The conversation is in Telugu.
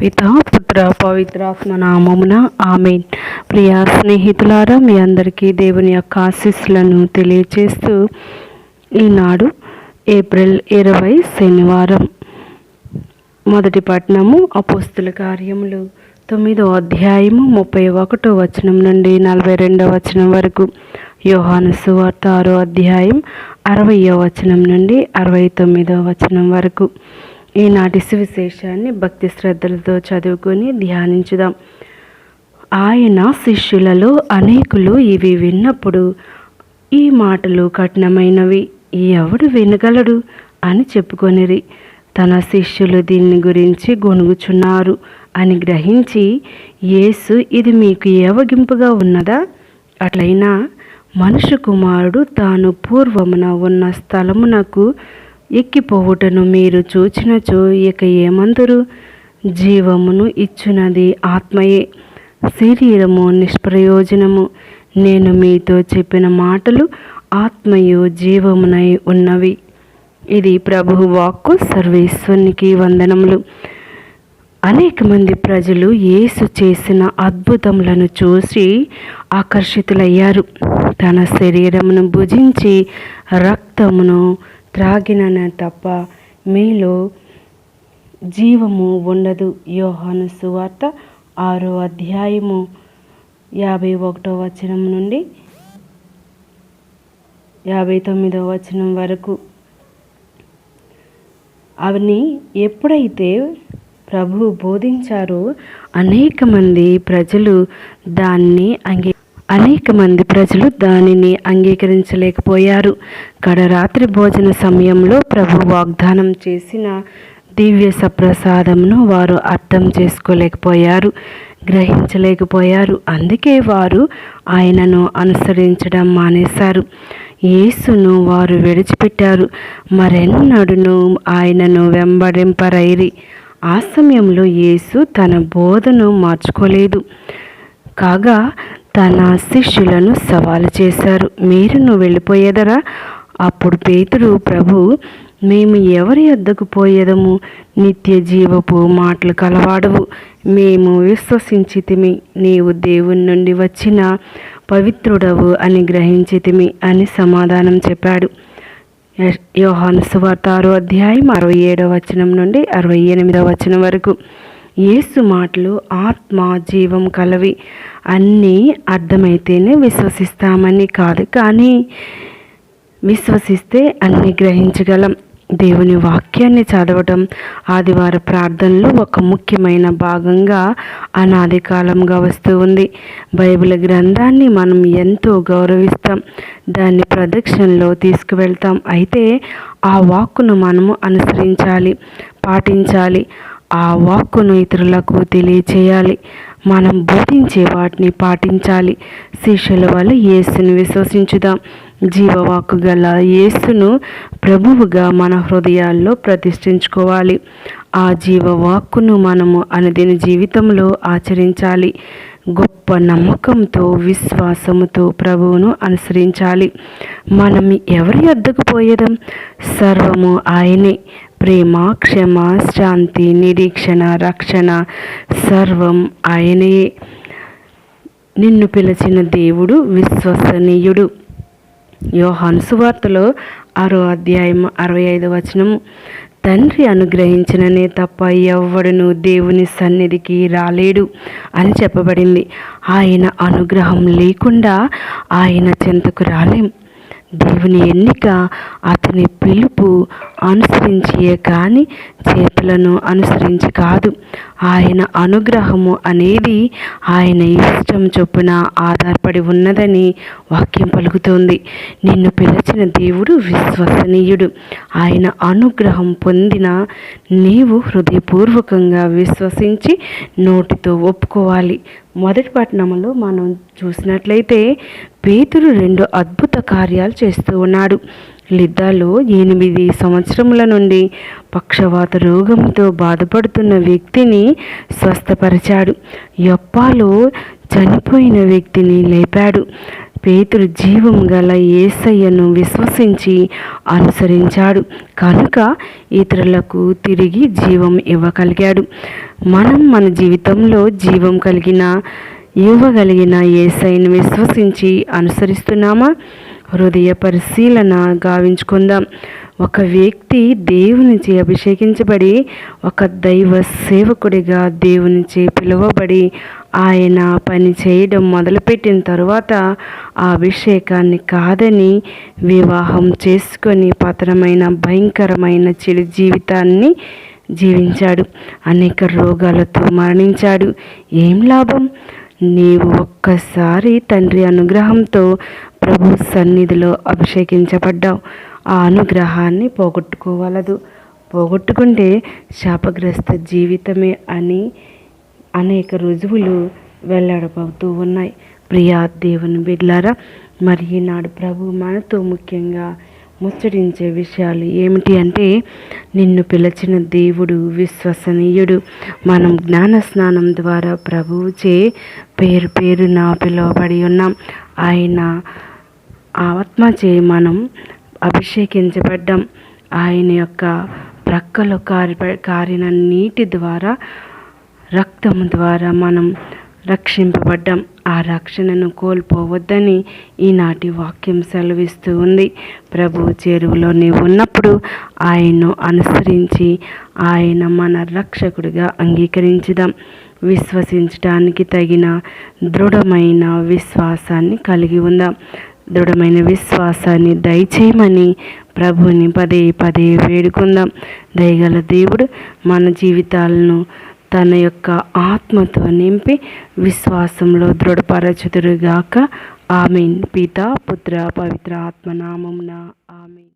పితా పుత్ర పవిత్రాత్మ నామమున ఆమెన్. ప్రియ స్నేహితులారా మీ అందరికీ దేవుని యొక్క ఆశీస్సులను తెలియచేస్తూ ఈనాడు ఏప్రిల్ ఇరవై శనివారం. మొదటి పట్టణము అపోస్తుల కార్యములు తొమ్మిదో అధ్యాయము ముప్పై ఒకటో వచనం నుండి నలభై రెండో వచనం వరకు. యోహాను సువార్త ఆరో అధ్యాయం అరవయో వచనం నుండి అరవై తొమ్మిదో వచనం వరకు. ఈనాటి సువిశేషాన్ని భక్తి శ్రద్ధలతో చదువుకొని ధ్యానించుదాం. ఆయన శిష్యులలో అనేకులు ఇవి విన్నప్పుడు ఈ మాటలు కఠినమైనవి. ఎవడు వినగలడు అని చెప్పుకొనిరి. తన శిష్యులు దీన్ని గురించి గొనుగుచున్నారు అని గ్రహించి యేసు ఇది మీకు ఏవగింపుగా ఉన్నదా? అట్లయినా మనుషు కుమారుడు తాను పూర్వమున ఉన్న స్థలమునకు ఎక్కిపోవుటను మీరు చూచినచో ఇక ఏమందరు? జీవమును ఇచ్చునది ఆత్మయే. శరీరము నిష్ప్రయోజనము. నేను మీతో చెప్పిన మాటలు ఆత్మయు జీవమునై ఉన్నవి. ఇది ప్రభు వాక్కు సర్వేశ్వరునికి వందనములు. అనేక మంది ప్రజలు యేసు చేసిన అద్భుతములను చూసి ఆకర్షితులయ్యారు. తన శరీరమును భుజించి రక్తమును త్రాగిన తప్ప మీలో జీవము ఉండదు. యోహాను సువార్త ఆరో అధ్యాయము యాభై ఒకటో వచనం నుండి యాభై తొమ్మిదో వచనం వరకు. అవని ఎప్పుడైతే ప్రభు బోధించారో అనేక మంది ప్రజలు దాన్ని అంగీ అనేక మంది ప్రజలు దానిని అంగీకరించలేకపోయారు. కడరాత్రి భోజన సమయంలో ప్రభు వాగ్దానం చేసిన దివ్య సప్రసాదంను వారు అర్థం చేసుకోలేకపోయారు గ్రహించలేకపోయారు. అందుకే వారు ఆయనను అనుసరించడం మానేశారు. యేసును వారు విడిచిపెట్టారు. మరెన్నడును ఆయనను వెంబడింపరైరి. ఆ సమయంలో యేసు తన బోధను మార్చుకోలేదు. కాగా తన శిష్యులను సవాలు చేశారు. మీరును వెళ్ళిపోయేదరా? అప్పుడు పేతుడు ప్రభు మేము ఎవరి వద్దకు పోయేదము? నిత్య జీవపు మాటలు కలవాడవు. మేము విశ్వసించితిమి. నీవు దేవుని నుండి వచ్చిన పవిత్రుడవు అని గ్రహించితిమి అని సమాధానం చెప్పాడు. యోహాను సువార్త ఆరో అధ్యాయం అరవై ఏడవ వచనం నుండి అరవై ఎనిమిదవ వచనం వరకు. యేసు మాటలు ఆత్మ జీవం కలవి. అన్నీ అర్థమైతేనే విశ్వసిస్తామని కాదు కానీ విశ్వసిస్తే అన్ని గ్రహించగలం. దేవుని వాక్యాన్ని చదవటం ఆదివార ప్రార్థనలు ఒక ముఖ్యమైన భాగంగా అనాది కాలంగా వస్తూ ఉంది. బైబిల్ గ్రంథాన్ని మనం ఎంతో గౌరవిస్తాం. దాన్ని ప్రదక్షిణలో తీసుకువెళ్తాం. అయితే ఆ వాక్కును మనము అనుసరించాలి పాటించాలి. ఆ వాక్కును ఇతరులకు తెలియచేయాలి. మనం బోధించే వాటిని పాటించాలి. శిష్యుల వల్ల యేసును విశ్వసించుదాం. జీవవాకు గల యేసును ప్రభువుగా మన హృదయాల్లో ప్రతిష్ఠించుకోవాలి. ఆ జీవవాక్కును మనము అనుదిన జీవితంలో ఆచరించాలి. గొప్ప నమ్మకంతో విశ్వాసముతో ప్రభువును అనుసరించాలి. మనం ఎవరి వద్దకు పోయేదాం? సర్వము ఆయనే. ప్రేమ క్షమ శాంతి నిరీక్షణ రక్షణ సర్వం ఆయనే. నిన్ను పిలిచిన దేవుడు విశ్వసనీయుడు. యోహాను సువార్తలో ఆరో అధ్యాయం అరవై ఐదు వచనం తండ్రి అనుగ్రహించిననే తప్ప ఎవ్వడును దేవుని సన్నిధికి రాలేడు అని చెప్పబడింది. ఆయన అనుగ్రహం లేకుండా ఆయన చెంతకు రాలేం. దేవుని ఎన్నిక అతని పిలుపు అనుసరించే కానీ చేతులను అనుసరించి కాదు. ఆయన అనుగ్రహము అనేది ఆయన ఇష్టం చొప్పున ఆధారపడి ఉన్నదని వాక్యం పలుకుతోంది. నిన్ను పిలిచిన దేవుడు విశ్వసనీయుడు. ఆయన అనుగ్రహం పొందిన నీవు హృదయపూర్వకంగా విశ్వసించి నోటితో ఒప్పుకోవాలి. మొదటి పట్టణంలో మనం చూసినట్లయితే పేతురు రెండు అద్భుత కార్యాలు చేస్తూ ఉన్నాడు. లిద్దాలో ఎనిమిది సంవత్సరముల నుండి పక్షవాత రోగంతో బాధపడుతున్న వ్యక్తిని స్వస్థపరిచాడు. యొప్పాలో చనిపోయిన వ్యక్తిని లేపాడు. పేతురు జీవం గల ఏసయ్యను విశ్వసించి అనుసరించాడు. కనుక ఇతరులకు తిరిగి జీవం ఇవ్వగలిగాడు. మనం మన జీవితంలో జీవం కలిగిన ఇవ్వగలిగిన ఏసైని విశ్వసించి అనుసరిస్తున్నామా? హృదయ పరిశీలన గావించుకుందాం. ఒక వ్యక్తి దేవునిచే అభిషేకించబడి ఒక దైవ సేవకుడిగా దేవునిచే పిలువబడి ఆయన పని చేయడం మొదలుపెట్టిన తరువాత ఆ అభిషేకాన్ని కాదని వివాహం చేసుకొని పతనమైన భయంకరమైన చెడు జీవితాన్ని జీవించాడు. అనేక రోగాలతో మరణించాడు. ఏం లాభం? నీవు ఒక్కసారి తండ్రి అనుగ్రహంతో ప్రభు సన్నిధిలో అభిషేకించబడ్డావు. ఆ అనుగ్రహాన్ని పోగొట్టుకోవలదు. పోగొట్టుకుంటే శాపగ్రస్త జీవితమే అని అనేక రుజువులు వెల్లడబోతూ ఉన్నాయి. ప్రియా దేవుని బిడ్లారా మరి ఈనాడు ప్రభు మనతో ముఖ్యంగా ముచ్చటించే విషయాలు ఏమిటి అంటే నిన్ను పిలిచిన దేవుడు విశ్వసనీయుడు. మనం జ్ఞాన స్నానం ద్వారా ప్రభువుచే పేరు పేరు నా పిలువబడి ఉన్నాం. ఆయన ఆత్మచే మనం అభిషేకించబడ్డం. ఆయన యొక్క ప్రక్కలో కారి కారిన నీటి ద్వారా రక్తం ద్వారా మనం రక్షింపబడ్డం. ఆ రక్షణను కోల్పోవద్దని ఈనాటి వాక్యం సెలవిస్తూ ఉంది. ప్రభు చెరువులో నీవు ఉన్నప్పుడు ఆయన్ను అనుసరించి ఆయన మన రక్షకుడిగా అంగీకరించుదాం. విశ్వసించడానికి తగిన దృఢమైన విశ్వాసాన్ని కలిగి ఉందాం. దృఢమైన విశ్వాసాన్ని దయచేయమని ప్రభుని పదే పదే వేడుకుందాం. దయగల దేవుడు మన జీవితాలను తన యొక్క ఆత్మతో నింపి విశ్వాసంలో దృఢపరచుదురుగాక. ఆమెన్. పిత పుత్ర పవిత్ర ఆత్మనామమున ఆమెన్.